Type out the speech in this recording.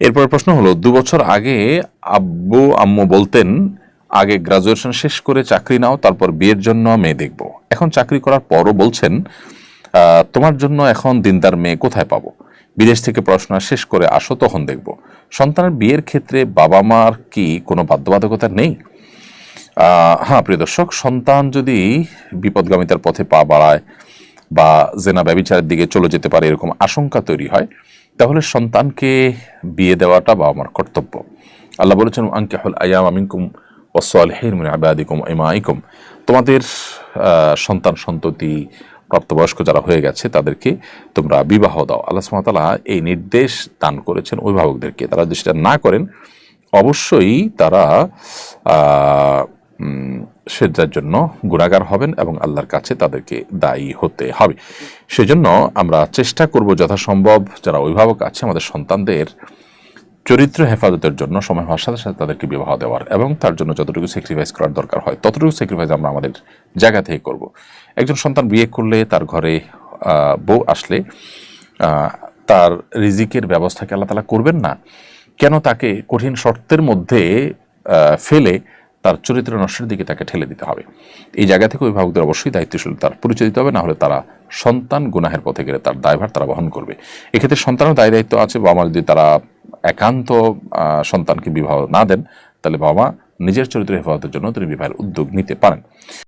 এরপর প্রশ্ন হলো, দু বছর আগে আব্বু আম্মু বলতেন, আগে গ্রাজুয়েশন শেষ করে চাকরি নাও, তারপর বিয়ের জন্য মেয়ে দেখব। এখন চাকরি করার পরও বলছেন তোমার জন্য এখন দিনদার মেয়ে কোথায় পাবো? বিদেশ থেকে পড়াশোনা শেষ করে আসো, তখন দেখব। সন্তানের বিয়ের ক্ষেত্রে বাবা মার কি কোনো বাধ্যবাধকতা নেই? হ্যাঁ প্রিয় দর্শক, সন্তান যদি বিপদগামিতার পথে পা বাড়ায় বা জেনা ব্যবিচারের দিকে চলে যেতে পারে, এরকম আশঙ্কা তৈরি হয়। তাহলে সন্তানকে বিয়ে দেওয়াটা বাবা মার কর্তব্য। আল্লাহ বলেছেন আঙ্কেহুল আয়াম আমিনকুম ওয়াসলিহিন মিন আবাদিকুম ইমাইকুম। তোমাদের সন্তান সন্ততি প্রাপ্তবয়স্ক যারা হয়ে গেছে, তাদেরকে তোমরা বিবাহ দাও। আল্লাহ তাআলা এই নির্দেশ দান করেছেন অভিভাবকদেরকে। তারা যদি সেটা না করেন, অবশ্যই তারা সেটার জন্য গুণাগার হবেন এবং আল্লাহর কাছে তাদেরকে দায়ী হতে হবে। সেজন্য আমরা চেষ্টা করব যথাসম্ভব যারা অভিভাবক আছে, আমাদের সন্তানদের চরিত্র হেফাজতের জন্য, সময় হওয়ার সাথে সাথে তাদেরকে বিবাহ দেওয়ার এবং তার জন্য যতটুকু স্যাক্রিফাইস করার দরকার হয়, ততটুকু স্যাক্রিফাইস আমরা আমাদের জায়গা থেকে করব। একজন সন্তান বিয়ে করলে তার ঘরে বউ আসলে তার রিজিকের ব্যবস্থাকে আল্লাহ তালা করবেন না? কেন তাকে কঠিন শর্তের মধ্যে ফেলে তার চরিত্র নষ্টের দিকে তাকে ঠেলে দিতে হবে। এই জায়গা থেকে অভিভাবকদের অবশ্যই দায়িত্বশীল, তার পরিচয় দিতে হবে না হলে তারা সন্তান গুনাহের পথে গেলে তার দায়ভার তারা বহন করবে। এক্ষেত্রে সন্তানের দায় দায়িত্ব আছে, বাবা মা যদি তারা একান্ত সন্তানকে বিবাহ না দেন, তাহলে বাবা মা নিজের চরিত্র হেফাজতের জন্য তিনি বিবাহের উদ্যোগ নিতে পারেন।